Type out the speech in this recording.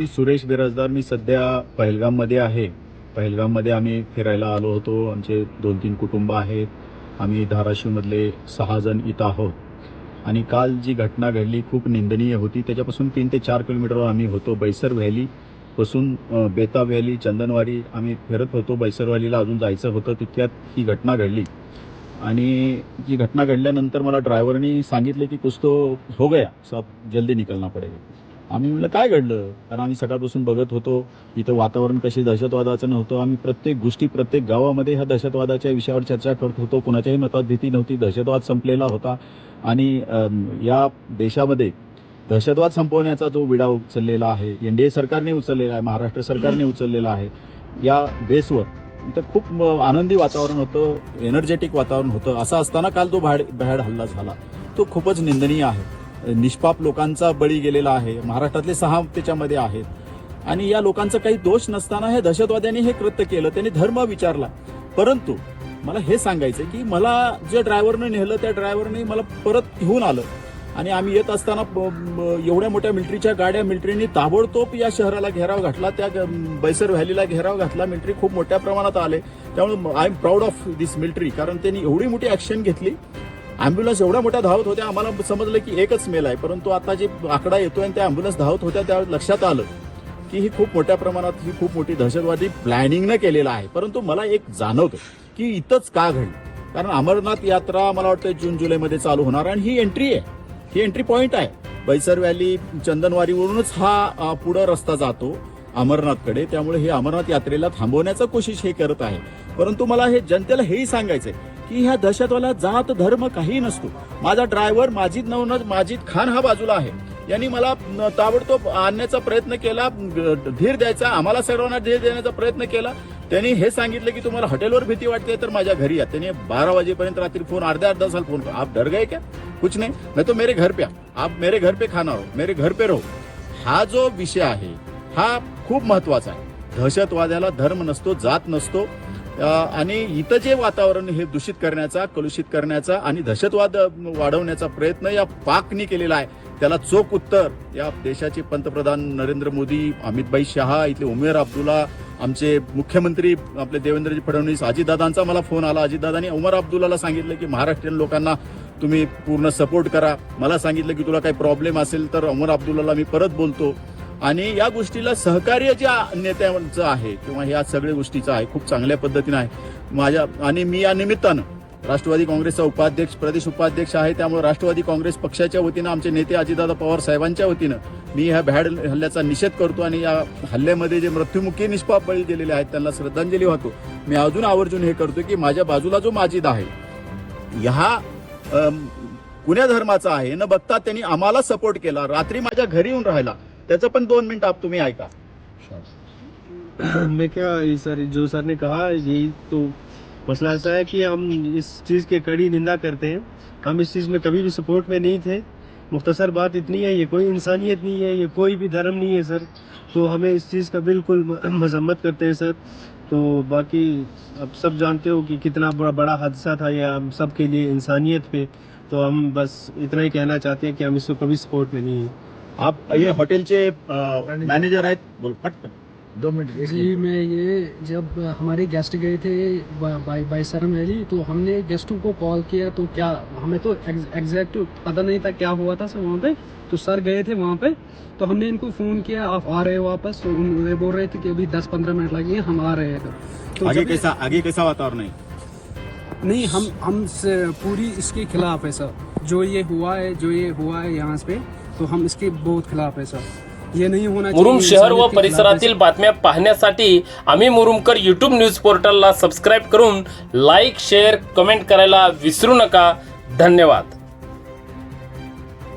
मी सुरेश बिराजदार मी सध्या पहलगाममध्ये आहे. पहलगाममध्ये आम्ही फिरायला आलो होतो. आमचे दोन तीन कुटुंब आहेत. आम्ही धाराशिवमधले सहा जण इथं आहोत. आणि काल जी घटना घडली खूप निंदनीय होती. त्याच्यापासून तीन ते चार किलोमीटरवर आम्ही होतो. बैसर व्हॅलीपासून बेताब बेता व्हॅली चंदनवाडी आम्ही फिरत होतो. बैसर व्हॅलीला अजून जायचं होतं. तितक्यात ही घटना घडली. आणि जी घटना घडल्यानंतर मला ड्रायव्हरनी सांगितले की कुछ तो हो गया. सब जल्दी निकलना पडेल आम्ही म्हणलं काय घडलं? कारण आम्ही सकाळपासून बघत होतो इथं वातावरण कसे दहशतवादाचं नव्हतं. आम्ही प्रत्येक गोष्टी प्रत्येक गावामध्ये ह्या दहशतवादाच्या विषयावर चर्चा करत होतो. कुणाच्याही मतात भीती नव्हती. दहशतवाद संपलेला होता. आणि या देशामध्ये दहशतवाद संपवण्याचा जो विडा उचललेला आहे एन डी ए सरकारने उचललेला आहे महाराष्ट्र सरकारने उचललेला आहे या बेसवर इथं खूप आनंदी वातावरण होतं एनर्जेटिक वातावरण होतं. असं असताना काल तो भाड भ्याड हल्ला झाला. तो खूपच निंदनीय आहे. निष्पाप लोकांचा बळी गेलेला आहे. महाराष्ट्रातले सहा त्याच्यामध्ये आहेत. आणि या लोकांचा काही दोष नसताना हे दहशतवाद्यांनी हे कृत्य केलं. त्यांनी धर्म विचारला. परंतु मला हे सांगायचं की मला जे ड्रायव्हरनं नेलं त्या ड्रायव्हरने मला परत घेऊन आलं. आणि आम्ही येत असताना एवढ्या मोठ्या मिलिटरीच्या गाड्या मिलिटरीनी ताबडतोब या शहराला घेराव घातला. त्या बैसर व्हॅलीला घेराव घातला. मिलिटरी खूप मोठ्या प्रमाणात आले. त्यामुळे I am proud of this military कारण त्यांनी एवढी मोठी ॲक्शन घेतली. अँब्युलन्स एवढ्या मोठ्या धावत होत्या आम्हाला समजलं की एकच मेल आहे. परंतु आता जे आकडा येतोय आणि त्या अँब्युलन्स धावत होत्या त्या लक्षात आलं की ही खूप मोठ्या प्रमाणात ही खूप मोठी दहशतवादी प्लॅनिंगनं केलेला आहे. परंतु मला एक जाणवतं की इथंच का घडलं? कारण अमरनाथ यात्रा मला वाटतं जून जुलैमध्ये चालू होणार आणि ही एंट्री आहे. ही एंट्री पॉईंट आहे. बैसर व्हॅली चंदनवारीवरूनच हा पुढं रस्ता जातो अमरनाथकडे. त्यामुळे हे अमरनाथ यात्रेला थांबवण्याचा कोशिश हे करत आहे. परंतु मला हे जनतेला हेही सांगायचंय की ह्या दहशतवाला जात धर्म काही नसतो. माझा ड्रायव्हर माजिद नवनज माजिद खान हा बाजूला आहे. यांनी मला ताबडतोब आणण्याचा प्रयत्न केला धीर द्यायचा आम्हाला सर्वांना धीर देण्याचा प्रयत्न केला. त्यांनी हे सांगितलं की तुम्हाला हॉटेलवर भीती वाटते तर माझ्या घरी या. त्यांनी बारा वाजेपर्यंत रात्री फोन अर्ध्या अर्धा साल फोन आप डर गए क्या? कुछ नाही. नाही तो मेरे घर पे आ. आप मेरे घर पे खाणार हो मेरे घर पे रहो. हा जो विषय आहे हा खूप महत्त्वाचा आहे. दहशतवाद्याला धर्म नसतो जात नसतो. आणि इथं जे वातावरण हे दूषित करण्याचा कलुषित करण्याचा आणि दहशतवाद वाढवण्याचा प्रयत्न या पाकनी केलेला आहे त्याला चोख उत्तर या देशाचे पंतप्रधान नरेंद्र मोदी अमितभाई शहा इथले उमेर अब्दुल्ला आमचे मुख्यमंत्री आपले देवेंद्रजी फडणवीस अजितदादांचा मला फोन आला. अजितदादांनी उमर अब्दुल्लाला सांगितलं की महाराष्ट्रीयन लोकांना तुम्ही पूर्ण सपोर्ट करा. मला सांगितलं की तुला काही प्रॉब्लेम असेल तर उमर अब्दुल्लाला मी परत बोलतो. आणि या गोष्टीला सहकार्य ज्या नेत्यांचं आहे किंवा ह्या सगळ्या गोष्टीचं आहे खूप चांगल्या पद्धतीनं आहे. माझ्या आणि मी या निमित्तानं राष्ट्रवादी काँग्रेसचा उपाध्यक्ष प्रदेश उपाध्यक्ष आहे. त्यामुळे राष्ट्रवादी काँग्रेस पक्षाच्या वतीनं आमचे नेते अजितदादा पवार साहेबांच्या वतीनं मी ह्या भ्याड हल्ल्याचा निषेध करतो आणि या हल्ल्यामध्ये जे मृत्युमुखी निष्पाप बळी गेलेले आहेत त्यांना श्रद्धांजली वाहतो. मी अजून आवर्जून हे करतो की माझ्या बाजूला जो माजिद आहे ह्या कुण्या धर्माचा आहे न बघता त्यांनी आम्हाला सपोर्ट केला. रात्री माझ्या घरी येऊन राहिला. त्याचं दोन मिनिटं आप तुम्ही ऐका. मैं क्या ये सर, जो सर ने कहा यही तो मसला ऐसा है कि हम इस चीज़ के कड़ी निंदा करते हैं। हम इस चीज़ में कभी भी सपोर्ट में नहीं थे। मुख्तसर बात इतनी है, ये कोई इंसानियत नहीं है, ये कोई भी धर्म नहीं है, सर। तो हमें इस चीज़ का बिल्कुल मजम्मत करते हैं, सर। तो बाकी अब सब जानते हो कि कितना बड़ा बड़ा हादसा था यह हम सब के लिए इंसानियत पे। तो हम बस इतना ही कहना चाहते हैं कि हम इसको कभी सपोर्ट में नहीं हैं। आप ये हॉटेलचे मॅनेजर आहेत बोल पटकन दो मिनट जी मैं ये जब हमारे गेस्ट गए थे बाई बाईसरम वैली तो हमने गेस्टों को कॉल किया तो क्या हमें तो एग्जैक्ट पता नहीं था क्या हुआ था सर वहाँ पे। तो सर गए थे वहाँ पे तो हमने इनको फ़ोन किया आप आ रहे हो वापस तो वे बोल रहे थे कि अभी दस पंद्रह मिनट लगेंगे हम आ रहे हैं। तो आगे कैसा आगे कैसा वातावरण आहे नहीं हम हम पूरी इसके खिलाफ है सर। जो ये हुआ है जो ये हुआ है यहाँ पे तो हम इसके बहुत खिलाफ है सर। ये नहीं होना मुरुम शहर व परिसरातील बातम्या पाहण्यासाठी आम्ही मुरुमकर यूट्यूब न्यूज पोर्टलला सबस्क्राईब करून लाईक शेअर कमेंट करायला विसरू नका. धन्यवाद.